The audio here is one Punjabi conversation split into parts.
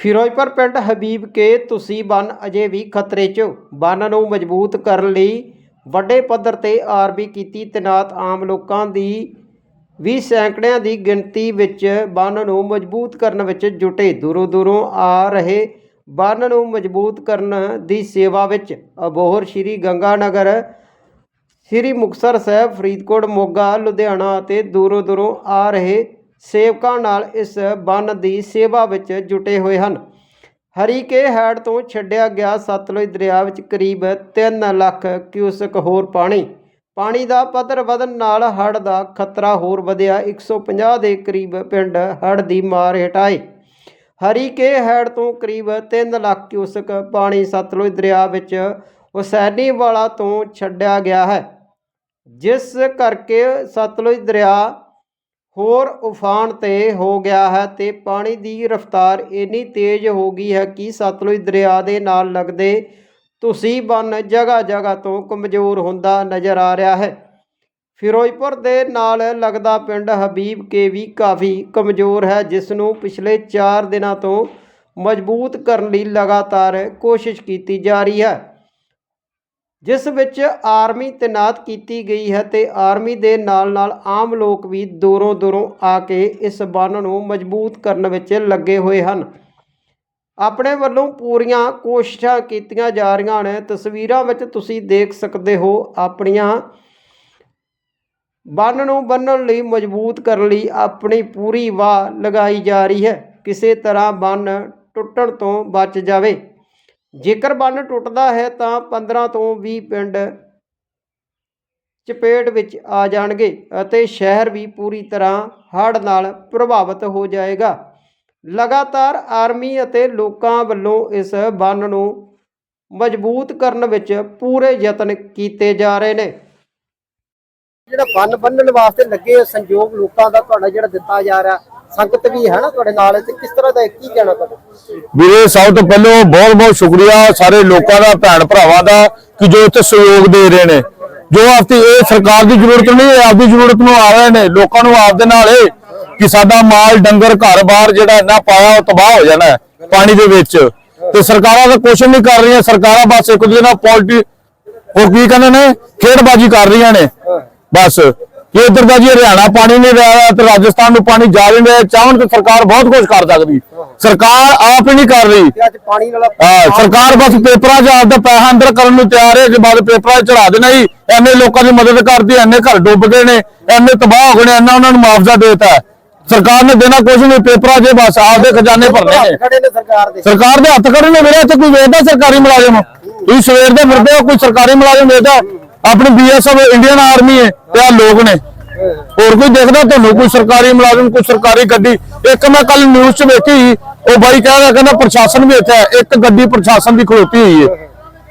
ਫਿਰੋਜ਼ਪੁਰ ਪਿੰਡ ਹਬੀਬ ਕੇ ਤੁਸੀਂ ਬੰਨ ਅਜੇ ਵੀ ਖਤਰੇ 'ਚ। ਬੰਨ ਨੂੰ ਮਜ਼ਬੂਤ ਕਰਨ ਲਈ ਵੱਡੇ ਪੱਧਰ ਤੇ ਆਰਬੀ ਕੀਤੀ ਤੈਨਾਤ ਆਮ ਲੋਕਾਂ ਦੀ ਵੀ ਸੈਂਕੜਿਆਂ ਦੀ ਗਿਣਤੀ ਵਿੱਚ ਬੰਨ ਨੂੰ ਮਜ਼ਬੂਤ ਕਰਨ ਵਿੱਚ ਜੁਟੇ। ਦੂਰੋਂ ਦੂਰੋਂ ਆ ਰਹੇ ਬੰਨ ਨੂੰ ਮਜ਼ਬੂਤ ਕਰਨ ਦੀ ਸੇਵਾ ਵਿੱਚ ਅਬੋਹਰ ਸ਼੍ਰੀ ਗੰਗਾ ਨਗਰ ਸ੍ਰੀ ਮੁਕਤਸਰ ਸਾਹਿਬ, ਫਰੀਦਕੋਟ, ਮੋਗਾ, ਲੁਧਿਆਣਾ ਅਤੇ ਦੂਰੋਂ ਦੂਰੋਂ ਆ ਰਹੇ ਸੇਵਕਾਂ ਨਾਲ ਇਸ ਬੰਨ ਦੀ ਸੇਵਾ ਵਿੱਚ ਜੁਟੇ ਹੋਏ ਹਨ। ਹਰੀਕੇ ਹੈਡ ਤੋਂ ਛੱਡਿਆ ਗਿਆ ਸਤਲੁਜ ਦਰਿਆ ਵਿੱਚ ਕਰੀਬ 3 ਲੱਖ ਕਿਊਸਕ ਹੋਰ ਪਾਣੀ। ਪਾਣੀ ਦਾ ਪੱਧਰ ਵਧਣ ਨਾਲ ਹੜ੍ਹ ਦਾ ਖਤਰਾ ਹੋਰ ਵਧਿਆ। 150 ਦੇ ਕਰੀਬ ਪਿੰਡ ਹੜ੍ਹ ਦੀ ਮਾਰ ਹਟਾਏ ਹਰੀਕੇ ਹੈਡ ਤੋਂ ਕਰੀਬ 3 ਲੱਖ ਕਿਊਸਕ ਪਾਣੀ ਸਤਲੁਜ ਦਰਿਆ ਵਿੱਚ ਹੁਸੈਨੀ ਵਾਲਾ ਤੋਂ ਛੱਡਿਆ ਗਿਆ ਹੈ। ਜਿਸ ਕਰਕੇ ਸਤਲੁਜ ਦਰਿਆ ਹੋਰ ਉਫਾਨ ਤੇ ਹੋ ਗਿਆ ਹੈ ਤੇ ਪਾਣੀ ਦੀ ਰਫ਼ਤਾਰ ਇੰਨੀ ਤੇਜ਼ ਹੋ ਗਈ ਹੈ ਕਿ ਸਤਲੁਜ ਦਰਿਆ ਦੇ ਨਾਲ ਲੱਗਦੇ ਤੁਸੀਂ ਬੰਨ ਜਗ੍ਹਾ ਜਗ੍ਹਾ ਤੋਂ ਕਮਜ਼ੋਰ ਹੁੰਦਾ ਨਜ਼ਰ ਆ ਰਿਹਾ ਹੈ। ਫਿਰੋਜ਼ਪੁਰ ਦੇ ਨਾਲ ਲੱਗਦਾ ਪਿੰਡ ਹਬੀਬ ਕੇ ਵੀ ਕਾਫੀ ਕਮਜ਼ੋਰ ਹੈ ਜਿਸ ਨੂੰ ਪਿਛਲੇ 4 ਦਿਨਾਂ ਤੋਂ ਮਜ਼ਬੂਤ ਕਰਨ ਲਈ ਲਗਾਤਾਰ ਕੋਸ਼ਿਸ਼ ਕੀਤੀ ਜਾ ਰਹੀ ਹੈ। ਜਿਸ ਵਿੱਚ ਆਰਮੀ ਤੈਨਾਤ ਕੀਤੀ ਗਈ ਹੈ ਤੇ ਆਰਮੀ ਦੇ ਨਾਲ ਨਾਲ ਆਮ ਲੋਕ ਵੀ ਦੂਰੋਂ ਦੂਰੋਂ ਆ ਕੇ ਇਸ ਬੰਨ ਨੂੰ ਮਜ਼ਬੂਤ ਕਰਨ ਵਿੱਚ ਲੱਗੇ ਹੋਏ ਹਨ। ਆਪਣੇ ਵੱਲੋਂ ਪੂਰੀਆਂ ਕੋਸ਼ਿਸ਼ਾਂ ਕੀਤੀਆਂ ਜਾ ਰਹੀਆਂ ਨੇ। ਤਸਵੀਰਾਂ ਵਿੱਚ ਤੁਸੀਂ ਦੇਖ ਸਕਦੇ ਹੋ ਆਪਣੀਆਂ ਬੰਨ ਨੂੰ ਬੰਨਣ ਲਈ ਮਜ਼ਬੂਤ ਕਰਨ ਲਈ ਆਪਣੀ ਪੂਰੀ ਵਾਹ ਲਗਾਈ ਜਾ ਰਹੀ ਹੈ। ਕਿਸੇ ਤਰ੍ਹਾਂ ਬੰਨ ਟੁੱਟਣ ਤੋਂ ਬਚ ਜਾਵੇ। ਜੇਕਰ ਬੰਨ ਟੁੱਟਦਾ ਹੈ ਤਾਂ 15 ਤੋਂ 20 ਪਿੰਡ ਚਪੇਟ ਵਿੱਚ ਆ ਜਾਣਗੇ ਅਤੇ ਸ਼ਹਿਰ ਵੀ ਪੂਰੀ ਤਰ੍ਹਾਂ ਹੜ੍ਹ ਨਾਲ ਪ੍ਰਭਾਵਿਤ ਹੋ ਜਾਏਗਾ। ਲਗਾਤਾਰ ਆਰਮੀ ਅਤੇ ਲੋਕਾਂ ਵੱਲੋਂ ਇਸ ਬੰਨ ਨੂੰ ਮਜ਼ਬੂਤ ਕਰਨ ਵਿੱਚ ਪੂਰੇ ਯਤਨ ਕੀਤੇ ਜਾ ਰਹੇ ਨੇ। ਜਿਹੜਾ ਬੰਨ ਬੰਨਣ ਵਾਸਤੇ ਲੱਗੇ ਸੰਯੋਗ ਲੋਕਾਂ ਦਾ ਤੁਹਾਡਾ ਜਿਹੜਾ ਦਿੱਤਾ ਜਾ ਰਿਹਾ ਸੰਗਤ ਵੀ ਹੈ ਨਾ ਤੁਹਾਡੇ ਨਾਲ ਤੇ ਕਿਸ ਤਰ੍ਹਾਂ ਦਾ ਕੀ ਕਹਿਣਾ ਤੁਹਾਡਾ? ਵੀਰੇ, ਸਭ ਤੋਂ ਪਹਿਲਾਂ ਬਹੁਤ ਬਹੁਤ ਸ਼ੁਕਰੀਆ ਸਾਰੇ ਲੋਕਾਂ ਦਾ, ਭੈਣ ਭਰਾਵਾਂ ਦਾ, ਕਿ ਜੋ ਇੱਥੇ ਸਹਿਯੋਗ ਦੇ ਰਹੇ ਨੇ। ਜੋ ਆਪਦੀ ਇਹ ਸਰਕਾਰ ਦੀ ਜ਼ਰੂਰਤ ਨਹੀਂ ਹੈ ਆਪਦੀ ਜ਼ਰੂਰਤ ਨੂੰ ਆ ਰਹੇ ਨੇ। ਲੋਕਾਂ ਨੂੰ ਆਪਦੇ ਨਾਲ ਇਹ ਕਿ ਸਾਡਾ ਮਾਲ, ਡੰਗਰ ਘਰ-ਬਾਰ ਜਿਹੜਾ ਇੰਨਾ ਪਾਇਆ, ਉਹ ਤਬਾਹ ਹੋ ਜਾਣਾ ਪਾਣੀ ਦੇ ਵਿੱਚ। ਤੇ ਸਰਕਾਰਾਂ ਦਾ ਕੁਛ ਨਹੀਂ ਕਰ ਰਹੀਆਂ, ਸਰਕਾਰਾਂ ਬਸ ਇੱਕ ਦੂਜੇ ਨਾਲ ਪੋਲਿਟੀ ਉਹ ਕੀ ਕਹਿੰਦੇ ਨੇ? ਖੇਡਬਾਜ਼ੀ ਕਰ ਰਹੀਆਂ ਨੇ। ਬਸ। ਕਿ ਇਧਰ ਦਾ ਜੀ ਹਰਿਆਣਾ ਪਾਣੀ ਨਹੀਂ ਰਿਹਾ ਤੇ ਰਾਜਸਥਾਨ ਨੂੰ ਪਾਣੀ ਜਾ ਨਹੀਂ ਰਿਹਾ ਚਾਹਣ ਤੇ ਸਰਕਾਰ ਬਹੁਤ ਕੁਝ ਕਰ ਸਕਦੀ। ਸਰਕਾਰ ਆਪ ਹੀ ਨਹੀਂ ਕਰ ਰਹੀ। ਤੇ ਅੱਜ ਪਾਣੀ ਵਾਲਾ ਹਾਂ ਸਰਕਾਰ ਬਸ ਪੇਪਰਾਂ 'ਚ ਆਪਦਾ ਪੈਸਾ ਅੰਦਰ ਕਰਨ ਨੂੰ ਤਿਆਰ ਹੈ। ਜੇ ਬਾਅਦ ਪੇਪਰਾਂ 'ਚ ਚੜਾ ਦੇਣਾ ਹੀ ਐਨੇ ਲੋਕਾਂ ਦੀ ਮਦਦ ਕਰਦੀ ਐਨੇ ਘਰ ਡੁੱਬ ਗਏ ਨੇ ਐਨੇ ਤਬਾਹ ਹੋ ਗਏ ਨੇ ਐਨਾ ਉਹਨਾਂ ਨੂੰ ਮੁਆਵਜ਼ਾ ਦੇਤਾ ਸਰਕਾਰ ਨੇ ਦੇਣਾ ਕੁਝ ਨਹੀਂ ਪੇਪਰਾਂ 'ਚ ਬਸ ਆਪਦੇ ਖਜ਼ਾਨੇ ਭਰਨੇ ਨੇ। ਸਰਕਾਰ ਦੇ। ਸਰਕਾਰ ਦੇ ਹੱਥ ਖੜੇ ਨੇ ਮੇਰੇ ਇੱਥੇ ਕੋਈ ਵੇਚਦਾ ਸਰਕਾਰੀ ਮੁਲਾਜ਼ਮ? ਤੁਸੀਂ ਸਵੇਰ ਦੇ ਫਿਰਦੇ ਹੋ ਕੋਈ ਸਰਕਾਰੀ ਮੁਲਾਜ਼ਮ ਵੇਚਦਾ ਆਪਣੀ ਬੀਐਸਐਫ ਇੰਡੀਅਨ ਆਰਮੀ ਹੈ ਤੇ ਆ ਲੋਕ ਨੇ। ਹੋਰ ਕੋਈ ਦੇਖਦਾ ਤੁਹਾਨੂੰ? ਕੋਈ ਸਰਕਾਰੀ ਮੁਲਾਜ਼ਮ, ਕੋਈ ਸਰਕਾਰੀ ਗੱਡੀ? ਇੱਕ ਮੈਂ ਕੱਲ ਨਿਊਜ਼ 'ਚ ਵੇਖੀ ਉਹ ਬਾਈ ਕਹਿੰਦਾ ਕਹਿੰਦਾ ਪ੍ਰਸ਼ਾਸਨ ਵੀ ਇੱਥੇ ਹੈ, ਇੱਕ ਗੱਡੀ ਪ੍ਰਸ਼ਾਸਨ ਦੀ ਖਲੋਤੀ ਹੋਈ ਹੈ।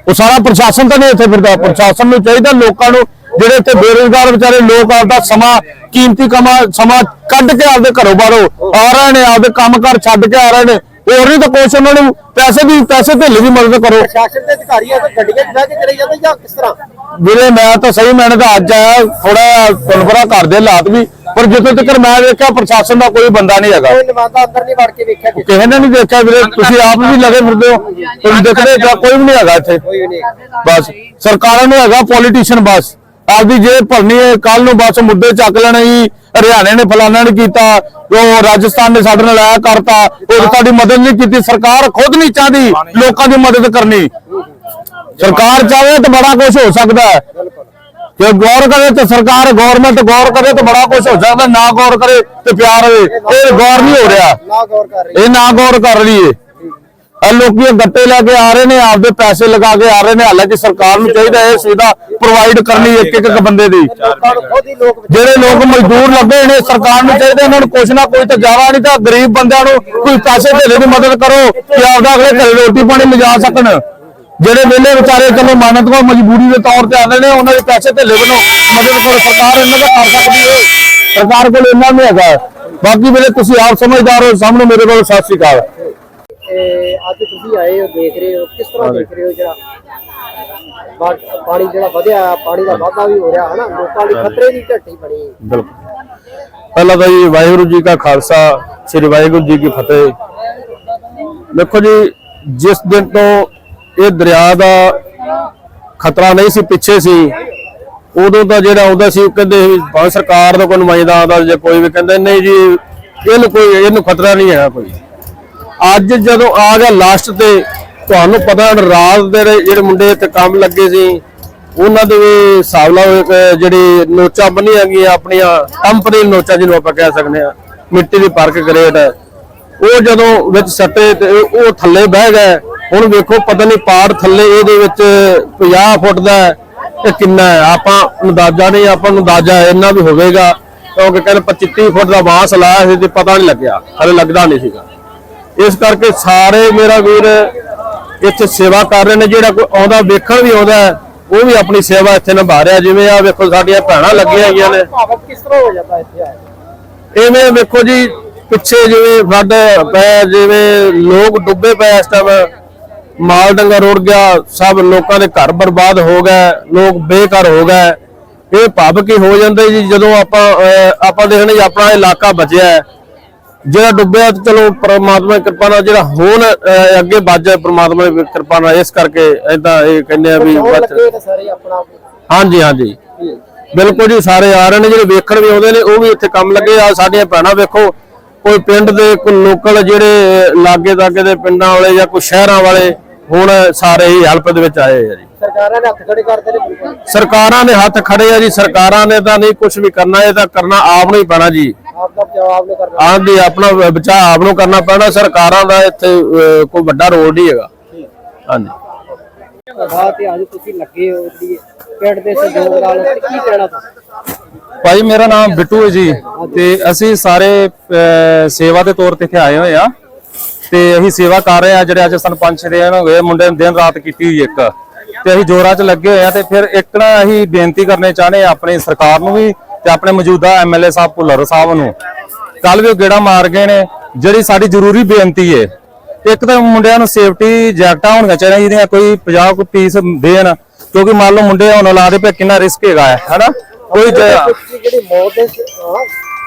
ਉਹ ਸਾਰਾ ਪ੍ਰਸ਼ਾਸਨ ਤਾਂ ਨਹੀਂ ਇੱਥੇ ਫਿਰਦਾ, ਪ੍ਰਸ਼ਾਸਨ ਨੂੰ ਚਾਹੀਦਾ ਲੋਕਾਂ ਨੂੰ ਜਿਹੜੇ ਇੱਥੇ ਬੇਰੁਜ਼ਗਾਰ ਵਿਚਾਰੇ ਲੋਕ ਆਪਦਾ ਸਮਾਂ, ਕੀਮਤੀ ਕਮਾ, ਸਮਾਂ ਕੱਢ ਕੇ ਆਪਦੇ ਘਰੋਂ ਬਾਹਰੋਂ ਆ ਰਹੇ ਨੇ, ਆਪਦੇ ਕੰਮਕਾਰ ਛੱਡ ਕੇ ਆ ਰਹੇ ਨੇ। ਹੋਰ ਨਹੀਂ ਤਾਂ ਕੁਛ ਉਹਨਾਂ ਨੂੰ ਪੈਸੇ ਦੀ, ਪੈਸੇ ਧੇਲੇ ਦੀ ਮਦਦ ਕਰੋ। ਪ੍ਰਸ਼ਾਸਨ ਦੇ ਅਧਿਕਾਰੀ ਆ ਗੱਡੀਆਂ 'ਚ ਬਹਿ ਕੇ ਚਲੇ ਜਾਂਦੇ ਜਾਂ ਕਿਸ ਤਰ੍ਹਾਂ? ਵੀਰੇ ਮੈਂ ਤਾਂ ਸਹੀ ਮੈਨੇ ਤਾਂ ਅੱਜ ਆਇਆ ਥੋੜਾ ਤੁਲਬਰਾ ਕਰਦੇ ਹਾਲਾਤ ਵੀ ਪਰ ਜਿੱਥੇ ਤੱਕ ਮੈਂ ਦੇਖਿਆ ਪ੍ਰਸ਼ਾਸਨ ਦਾ ਕੋਈ ਬੰਦਾ ਨਹੀਂ ਹੈਗਾ। ਕੋਈ ਨਮਾਜ਼ਾ ਅੰਦਰ ਨਹੀਂ ਵੜ ਕੇ ਵੇਖਿਆ ਕਿਸੇ ਨੇ ਨਹੀਂ ਦੇਖਿਆ ਵੀਰੇ ਤੁਸੀਂ ਆਪ ਵੀ ਲਗੇ ਫਿਰਦੇ ਹੋ ਤੁਸੀਂ ਦੇਖਦੇ ਜਾਂ ਕੋਈ ਵੀ ਨਹੀਂ ਹੈਗਾ ਇੱਥੇ। ਕੋਈ ਵੀ ਨਹੀਂ ਬਸ ਸਰਕਾਰਾਂ ਨੂੰ ਹੈਗਾ ਪੋਲੀਟੀਸ਼ੀਅਨ ਬਸ। ਆਪਦੀ ਜੇਬ ਭਰਨੀ ਹੈ ਕੱਲ ਨੂੰ ਬਸ ਮੁੱਦੇ ਚੱਕ ਲੈਣੇ ਜੀ ਹਰਿਆਣੇ ਨੇ ਫਲਾਣਾ ਨੇ ਕੀਤਾ ਉਹ ਰਾਜਸਥਾਨ ਨੇ ਸਾਡੇ ਨਾਲ ਆਇਆ ਕਰਤਾ ਉਹ ਸਾਡੀ ਮਦਦ ਨਹੀਂ ਕੀਤੀ ਸਰਕਾਰ ਖੁਦ ਨਹੀਂ ਚਾਹਦੀ ਲੋਕਾਂ ਦੀ ਮਦਦ ਕਰਨੀ। ਸਰਕਾਰ ਚਾਹੇ ਤਾਂ ਬੜਾ ਕੁਝ ਹੋ ਸਕਦਾ ਹੈ। ਜੇ ਗੌਰ ਕਰੇ ਤਾਂ ਸਰਕਾਰ ਗਵਰਨਮੈਂਟ ਗੌਰ ਕਰੇ ਤਾਂ ਬੜਾ ਕੁਝ ਹੋ ਸਕਦਾ, ਨਾ ਗੌਰ ਕਰੇ ਤੇ ਪਿਆਰ ਹੋਵੇ। ਇਹ ਗੌਰ ਨਹੀਂ ਹੋ ਰਿਹਾ। ਨਾ ਗੌਰ ਕਰ ਰਹੀ ਇਹ ਨਾ ਗੌਰ ਕਰ ਲਈਏ। ਇਹ ਲੋਕੀ ਗੱਟੇ ਲੈ ਕੇ ਆ ਰਹੇ ਨੇ, ਆਪਦੇ ਪੈਸੇ ਲਗਾ ਕੇ ਆ ਰਹੇ ਨੇ। ਹਾਲਾਂਕਿ ਸਰਕਾਰ ਨੂੰ ਚਾਹੀਦਾ ਇਹ ਸੁਵਿਧਾ ਪ੍ਰੋਵਾਈਡ ਕਰਨੀ ਇੱਕ ਇੱਕ ਬੰਦੇ ਦੀ। ਜਿਹੜੇ ਲੋਕ ਮਜ਼ਦੂਰ ਲੱਗੇ ਨੇ, ਸਰਕਾਰ ਨੂੰ ਚਾਹੀਦਾ ਇਹਨਾਂ ਨੂੰ ਕੁਛ ਨਾ ਕੋਈ ਤਾਂ ਜ਼ਿਆਦਾ ਨਹੀਂ ਤਾਂ ਗਰੀਬ ਬੰਦਿਆਂ ਨੂੰ ਕੋਈ ਪੈਸੇ ਧੇਲੇ ਦੀ ਮਦਦ ਕਰੋ ਕਿ ਆਪਦਾ ਅਗਲੇ ਘਰੇ ਰੋਟੀ ਪਾਣੀ ਲਿਜਾ ਸਕਣ। ਜਿਹੜੇ ਵਿਹਲੇ ਵਿਚਾਰੇ ਚਲੋ ਮਾਨਤ ਕੋ ਮਜਬੂਰੀ ਦੇ ਤੌਰ ਤੇ ਆਉਂਦੇ ਨੇ ਉਹਨਾਂ ਦੇ ਪੈਸੇ ਧੇਲੇ ਬਣੋ ਮਦਦ ਕਰੋ ਸਰਕਾਰ ਇਹਨਾਂ ਦਾ ਕਰ ਸਕਦੀ ਹੈ ਸਰਕਾਰ ਕੋਲ ਇੰਨਾ ਨਹੀਂ ਹੈਗਾ। ਬਾਕੀ ਵੇਲੇ ਤੁਸੀਂ ਆਪ ਸਮਝਦਾਰ ਹੋ ਸਾਹਮਣੇ ਮੇਰੇ ਕੋਲ ਸਤਿ ਸ਼੍ਰੀ ਅਕਾਲ। ਤੇ ਅੱਜ ਤੁਸੀਂ ਆਏ ਹੋ ਦੇਖ ਰਹੇ ਹੋ ਕਿਸ ਤਰ੍ਹਾਂ ਦੇਖ ਰਹੇ ਹੋ ਜਿਹੜਾ ਬਾ- ਪਾਣੀ ਜਿਹੜਾ ਵਧਿਆ ਪਾਣੀ ਦਾ ਵਾਧਾ ਵੀ ਹੋ ਰਿਹਾ ਹਨਾ? ਲੋਕਾਂ ਲਈ ਖਤਰੇ ਦੀ ਘੱਟੀ ਬਣੀ ਬਿਲਕੁਲ। ਪਹਿਲਾਂ ਤਾਂ ਜੀ ਵਾਹਿਗੁਰੂ ਜੀ ਕਾ ਖਾਲਸਾ ਸ੍ਰੀ ਵਾਹਿਗੁਰੂ ਜੀ ਕੀ ਫਤਿਹ। ਦੇਖੋ ਜੀ ਜਿਸ ਦਿਨ ਤੋਂ ਇਹ ਦਰਿਆ ਦਾ ਖਤਰਾ ਨਹੀਂ ਸੀ, ਪਿੱਛੇ ਸੀ। ਉਦੋਂ ਤਾਂ ਜਿਹੜਾ ਆਉਂਦਾ ਸੀ, ਉਹ ਕਹਿੰਦੇ ਸੀ, ਭਾਵੇਂ ਸਰਕਾਰ ਦਾ ਕੋਈ ਨੁਮਾਇੰਦਾ ਆਉਂਦਾ ਜਾਂ ਕੋਈ ਵੀ ਕਹਿੰਦੇ, ਨਹੀਂ ਜੀ, ਇਹਨੂੰ ਕੋਈ, ਇਹਨੂੰ ਖਤਰਾ ਨਹੀਂ ਹੈ ਕੋਈ। ਅੱਜ ਜਦੋਂ ਆ ਗਿਆ ਲਾਸਟ ਤੇ, ਤੁਹਾਨੂੰ ਪਤਾ ਹੁਣ ਰਾਤ ਦੇ ਜਿਹੜੇ ਮੁੰਡੇ ਤੇ ਕੰਮ ਲੱਗੇ ਸੀ, ਉਹਨਾਂ ਦੇ ਵੀ ਹਿਸਾਬ ਨਾਲ ਜਿਹੜੀ ਨੋਚਾਂ ਬੰਨੀਆਂ ਗਈਆਂ, ਆਪਣੀਆਂ ਕੰਪਨੀ ਨੋਚਾਂ ਜਿਹਨੂੰ ਆਪਾਂ ਕਹਿ ਸਕਦੇ ਆ ਮਿੱਟੀ ਦੀ ਪਰਕ ਗ੍ਰੇਡ ਉਹ ਜਦੋਂ ਵਿੱਚ ਸੱਟੇ ਤੇ ਉਹ ਥੱਲੇ ਬਹਿ ਗਏ। ਹੁਣ ਵੇਖੋ ਪਤਾ ਨਹੀਂ ਪਾੜ ਥੱਲੇ ਇਹਦੇ ਵਿੱਚ 50 ਫੁੱਟ ਦਾ ਇਹ ਕਿੰਨਾ ਹੈ। ਆਪਾਂ ਅੰਦਾਜ਼ਾ ਨਹੀਂ ਆਪਾਂ ਨੂੰ ਅੰਦਾਜ਼ਾ ਇੰਨਾ ਵੀ ਹੋਵੇਗਾ ਕਿਉਂਕਿ ਕਹਿੰਦੇ 25 ਫੁੱਟ ਦਾ ਬਾਂਸ ਲਾਇਆ ਸੀ ਤੇ ਪਤਾ ਨਹੀਂ ਲੱਗਿਆ ਹਲੇ ਲੱਗਦਾ ਨਹੀਂ ਸੀਗਾ। ਇਸ ਕਰਕੇ ਸਾਰੇ ਮੇਰਾ ਵੀਰ ਇੱਥੇ ਸੇਵਾ ਕਰ ਰਹੇ ਨੇ ਜਿਹੜਾ ਕੋਈ ਆਉਂਦਾ ਵੇਖਣ ਵੀ ਆਉਂਦਾ ਉਹ ਵੀ ਆਪਣੀ ਸੇਵਾ ਇੱਥੇ ਨਿਭਾ ਰਿਹਾ। ਜਿਵੇਂ ਆ ਵੇਖੋ ਸਾਡੀਆਂ ਭੈਣਾਂ ਲੱਗੀਆਂ ਹੈਗੀਆਂ ਨੇ। ਕਿਸ ਤਰ੍ਹਾਂ ਹੋ ਜਾਂਦਾ ਇੱਥੇ ਆ? ਇਵੇਂ ਵੇਖੋ ਜੀ ਪਿੱਛੇ ਜਿਵੇਂ ਫਲੱਡ ਪਏ ਜਿਵੇਂ ਲੋਕ ਡੁੱਬੇ ਪਏ ਇਸ ਟਾਈਮ ਮਾਲ ਡੰਗਾ ਰੁੜ ਗਿਆ ਸਭ ਲੋਕਾਂ ਦੇ ਘਰ ਬਰਬਾਦ ਹੋ ਗਏ ਲੋਕ ਬੇਘਰ ਹੋ ਗਏ। ਇਹ ਭਾਵਕ ਹੀ ਹੋ ਜਾਂਦੇ ਜੀ ਜਦੋਂ ਆਪਾਂ ਆਪਾਂ ਦੇਖਣੇ ਜੀ ਆਪਣਾ ਇਲਾਕਾ ਬਚਿਆ ਜਿਹੜਾ ਡੁੱਬਿਆ ਚਲੋ ਪ੍ਰਮਾਤਮਾ ਦੀ ਕਿਰਪਾ ਨਾਲ ਜਿਹੜਾ ਹੁਣ ਅੱਗੇ ਜਾਏ ਪ੍ਰਮਾਤਮਾ ਦੀ ਕਿਰਪਾ ਨਾਲ ਇਸ ਕਰਕੇ ਏਦਾਂ ਇਹ ਕਹਿੰਦੇ ਆ ਵੀ। ਹਾਂਜੀ ਹਾਂਜੀ। ਬਿਲਕੁਲ ਜੀ ਸਾਰੇ ਆ ਰਹੇ ਨੇ ਜਿਹੜੇ ਵੇਖਣ ਵੀ ਆਉਂਦੇ ਨੇ ਉਹ ਵੀ ਇੱਥੇ ਕੰਮ ਲੱਗੇ ਆ। ਸਾਡੀਆਂ ਭੈਣਾਂ ਵੇਖੋ ਕੋਈ ਪਿੰਡ ਦੇ ਕੋਈ ਲੋਕਲ ਜਿਹੜੇ ਲਾਗੇ ਦਾਗੇ ਦੇ ਪਿੰਡਾਂ ਵਾਲੇ ਜਾਂ ਕੋਈ ਸ਼ਹਿਰਾਂ ਵਾਲੇ ਹੁਣ ਸਾਰੇ ਹੀ ਹੈਲਪ ਦੇ ਵਿੱਚ ਆਏ ਆ ਜੀ। ਸਰਕਾਰਾਂ ਨੇ ਹੱਥ ਖੜੇ ਕਰਦੇ ਨੇ ਸਰਕਾਰਾਂ ਨੇ ਹੱਥ ਖੜੇ ਆ ਜੀ ਸਰਕਾਰਾਂ ਨੇ ਤਾਂ ਨਹੀਂ ਕੁਝ ਵੀ ਕਰਨਾ ਇਹ ਤਾਂ ਕਰਨਾ ਆਪ ਨੂੰ ਹੀ ਪੈਣਾ ਜੀ। ਆਪ ਦਾ ਜਵਾਬ ਨੇ ਕਰਨਾ। ਆਂਦੀ ਆਪਣਾ ਬਚਾਅ ਆਪ ਨੂੰ ਕਰਨਾ ਪੈਣਾ ਸਰਕਾਰਾਂ ਦਾ ਇੱਥੇ ਕੋਈ ਵੱਡਾ ਰੋਲ ਨਹੀਂ ਹੈਗਾ। ਹਾਂਜੀ ਹਾਂ ਤੇ ਅੱਜ ਤੁਸੀਂ ਲੱਗੇ ਹੋ ਜੀ ਪਿੰਡ ਦੇ ਸਹਿਯੋਗ ਨਾਲ ਤੇ ਕੀ ਕਹਿਣਾ ਤੁਸੀਂ? ਭਾਈ ਮੇਰਾ ਨਾਮ ਬਿੱਟੂ ਹੈ ਜੀ ਤੇ ਅਸੀਂ ਸਾਰੇ ਸੇਵਾ ਦੇ ਤੌਰ ਤੇ ਇੱਥੇ ਆਏ ਹੋਏ ਆ। ਤੇ ਅਸੀਂ ਸੇਵਾ ਕਰ ਰਹੇ ਆ ਜਿਹੜੇ ਅੱਜ ਸਾਨੂੰ ਪੰਜ ਛੇ ਦਿਨ ਹੋ ਗਏ ਮੁੰਡੇ ਨੇ ਦਿਨ ਰਾਤ ਕੀਤੀ ਹੋਈ ਇੱਕ। ਤੇ ਅਸੀਂ ਜੋਰਾਂ 'ਚ ਲੱਗੇ ਹੋਏ ਆ ਤੇ ਫਿਰ ਇੱਕ ਨਾ ਅਸੀਂ ਬੇਨਤੀ ਕਰਨੇ ਚਾਹਨੇ ਆ ਆਪਣੀ ਸਰਕਾਰ ਨੂੰ ਵੀ ਤੇ ਆਪਣੇ ਮੌਜੂਦਾ ਐਮਐਲਏ ਸਾਹਿਬ ਭੁੱਲਰ ਸਾਹਿਬ ਨੂੰ। ਕੱਲ ਵੀ ਉਹ ਗੇੜਾ ਮਾਰ ਗਏ ਨੇ ਜਿਹੜੀ ਸਾਡੀ ਜ਼ਰੂਰੀ ਬੇਨਤੀ ਹੈ ਇੱਕ ਤਾਂ ਮੁੰਡਿਆਂ ਨੂੰ ਸੇਫਟੀ ਜੈਕਟਾਂ ਹੋਣੀਆਂ ਚਾਹੀਦੀਆਂ ਜਿਹਦੀਆਂ ਕੋਈ 50 ਕੋਈ ਪੀਸ ਦੇਣ ਕਿਉਂਕਿ ਮੰਨ ਲਓ ਮੁੰਡੇ ਹੁਣ ਲਾ ਦੇ ਪਏ ਕਿੰਨਾ ਰਿਸਕ ਹੈਗਾ ਹੈ ਹਨਾ? ਕੋਈ ਜਿਹੜੀ ਮੌਤ ਦੇ ਹਾਂ।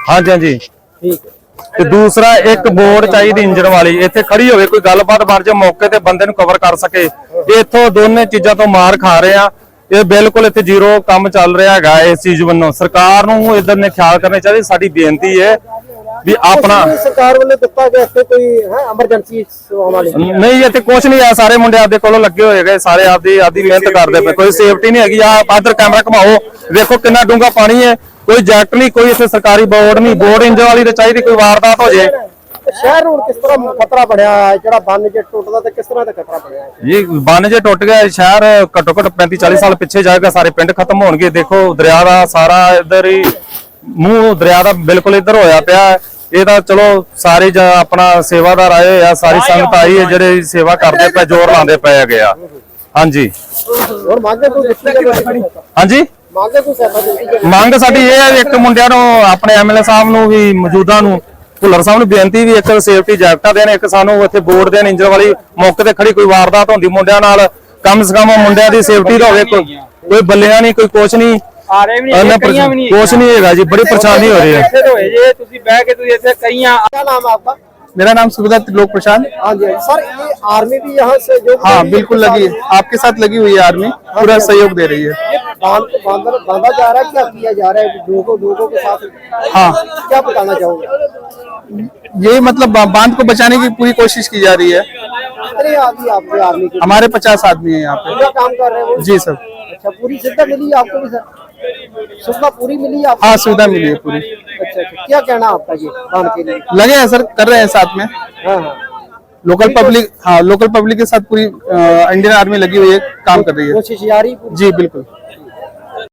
ਹਾਂਜੀ ਹਾਂਜੀ। ਠੀਕ ਤੇ ਦੂਸਰਾ ਇੱਕ ਬੋਰਡ ਚਾਹੀਦੀ ਇੰਜਨ ਵਾਲੀ ਇੱਥੇ ਖੜੀ ਹੋਵੇ ਕੋਈ ਗੱਲਬਾਤ ਬਣ ਜਾ ਮੌਕੇ ਤੇ ਬੰਦੇ ਨੂੰ ਕਵਰ ਕਰ ਸਕੇ। ਇੱਥੋਂ ਦੋਨੇ ਚੀਜ਼ਾਂ ਤੋਂ ਮਾਰ ਖਾ ਰਹੇ ਆ। ਇਹ ਬਿਲਕੁਲ ਇੱਥੇ ਜ਼ੀਰੋ ਕੰਮ ਚੱਲ ਰਿਹਾ ਹੈਗਾ ਇਸ ਚੀਜ਼ ਵੱਲੋਂ। ਸਰਕਾਰ ਨੂੰ ਇਧਰ ਨੇ ਖਿਆਲ ਕਰਨੇ ਚਾਹੀਦੇ ਸਾਡੀ ਬੇਨਤੀ ਹੈ ਵੀ ਆਪਣਾ ਸਰਕਾਰ ਵੱਲੋਂ ਦਿੱਤਾ ਗਿਆ ਇੱਥੇ ਕੋਈ ਹੈ ਐਮਰਜੈਂਸੀ ਸੇਵਾਵਾਂ ਲਈ ਨਹੀਂ ਇੱਥੇ ਕੁਝ ਨਹੀਂ ਆ ਸਾਰੇ ਮੁੰਡੇ ਆਪਦੇ ਕੋਲੋਂ ਲੱਗੇ ਹੋਏ ਗਏ ਸਾਰੇ ਆਪਦੀ ਆਪਦੀ ਮਿਹਨਤ ਕਰਦੇ ਪਏ। ਕੋਈ ਸੇਫਟੀ ਨਹੀਂ ਹੈਗੀ ਆ ਆਦਰ ਕੈਮਰਾ ਘਮਾਓ। ਵੇਖੋ ਕਿੰਨਾ ਡੂੰਘਾ ਪਾਣੀ ਹੈ ਕੋਈ ਜੈਕਟ ਨਹੀਂ ਕੋਈ ਇੱਥੇ ਸਰਕਾਰੀ ਬੋਰਡ ਨਹੀਂ ਬੋਰਡ ਇੰਜਨ ਵਾਲੀ ਤੇ ਚਾਹੀਦੀ ਕੋਈ ਵਾਰਦਾਤ ਹੋ ਜੇ। ਤੇ ਸ਼ਹਿਰ ਨੂੰ ਹੁਣ ਕਿਸ ਤਰ੍ਹਾਂ ਖਤਰਾ ਬਣਿਆ ਹੈ ਜਿਹੜਾ ਬੰਨ ਜੇ ਟੁੱਟਦਾ ਤੇ ਕਿਸ ਤਰ੍ਹਾਂ ਦਾ ਖਤਰਾ ਬਣਿਆ ਹੈ? ਜੀ ਬੰਨ ਜੇ ਟੁੱਟ ਗਿਆ ਸ਼ਹਿਰ ਘੱਟੋ ਘੱਟ 35 40 ਸਾਲ ਪਿੱਛੇ ਜਾਏਗਾ ਸਾਰੇ ਪਿੰਡ ਖਤਮ ਹੋਣਗੇ। ਦੇਖੋ ਦਰਿਆ ਦਾ ਸਾਰਾ ਇੱਧਰ ਹੀ ਮੂੰਹ ਦਰਿਆ ਦਾ ਬਿਲਕੁਲ ਇੱਧਰ ਹੋਇਆ ਪਿਆ। ਇਹ ਤਾਂ ਚਲੋ ਸਾਰੇ ਜ- ਆਪਣਾ ਸੇਵਾਦਾਰ ਆਏ ਹੋਏ ਆ ਸਾਰੀ ਸੰਗਤ ਆਈ ਹੈ ਜਿਹੜੇ ਸੇਵਾ ਕਰਦੇ ਪਏ ਜ਼ੋਰ ਲਾਉਂਦੇ ਪਏ ਹੈਗੇ ਆ। ਹਾਂਜੀ। ਹੋਰ ਮੰਗੇ ਕੋਈ ਦਿੱਤੀ ਹਾਂਜੀ? ਮੰਗੇ ਕੋਈ ਸੇਵਾ ਦਿੱਤੀ ਜਾਵੇ ਮੰਗ ਸਾਡੀ ਇਹ ਹੈ ਵੀ ਇੱਕ ਮੁੰਡਿਆਂ ਨੂੰ ਆਪਣੇ ਐਮਐਲਏ ਸਾਹਿਬ ਨੂੰ ਵੀ ਮੌਜੂਦਾ ਨੂੰ ਭੁੱਲਰ ਸਾਹਿਬ ਨੂੰ ਬੇਨਤੀ ਵੀ ਇੱਕ ਸੇਫਟੀ ਜੈਕਟਾਂ ਦੇਣ ਇੱਕ ਸਾਨੂੰ ਇੱਥੇ ਬੋਰਡ ਦੇਣ ਇੰਜਨ ਵਾਲੀ ਮੌਕੇ ਤੇ ਖੜੀ ਕੋਈ ਵਾਰਦਾਤ ਹੁੰਦੀ ਮੁੰਡਿਆਂ ਨਾਲ ਕਮ ਸੇ ਕਮ ਮੁੰਡਿਆਂ ਦੀ ਸੇਫਟੀ ਦਾ ਹੋਵੇ ਕੋਈ ਕੋਈ ਬੱਲਿਆਂ ਨਹੀਂ ਕੋਈ ਕੁਛ ਨਹੀਂ ਆ ਰਹੇ ਵੀ ਨਹੀਂ ਇਹਨਾਂ ਹੈਗੇ, ਕਈਆਂ ਵੀ ਨਹੀਂ ਕੁਛ ਨਹੀਂ ਹੈਗਾ ਜੀ ਬੜੀ ਪਰੇਸ਼ਾਨੀ ਹੋ ਰਹੀ ਹੈ ਇੱਥੇ ਹੋਏ ਜੇ ਤੁਸੀਂ ਬਹਿ ਕੇ ਤੁਸੀਂ ਇੱਥੇ ਕਈਆਂ क्या नाम है आपका मेरा नाम सुभदा त्रिलोक प्रशांत हाँ जी सर ये आर्मी भी यहाँ से जो हाँ बिल्कुल लगी है आपके साथ लगी हुई है आर्मी पूरा सहयोग दे रही है बाँध जा रहा है क्या? किया जा रहा है? लोगों लोगों के साथ हाँ। क्या बताना चाहोगे? यही मतलब बाँध को बचाने की पूरी कोशिश की जा रही है। कितने आदमी आपके आर्मी के? हमारे पचास आदमी है यहाँ पे। पूरा काम कर रहे हैं जी सर। अच्छा पूरी सुविधा मिली है आपको भी सर? सुविधा पूरी मिली है हाँ सुविधा मिली है पूरी। अच्छा अच्छा। क्या कहना आपका जी बाँध के लिए? लगे हैं सर कर रहे हैं साथ में। हाँ हाँ। लोकल पब्लिक हाँ लोकल पब्लिक के साथ पूरी इंडियन आर्मी लगी हुई है काम कर रही है। कोशिश जारी जी बिल्कुल।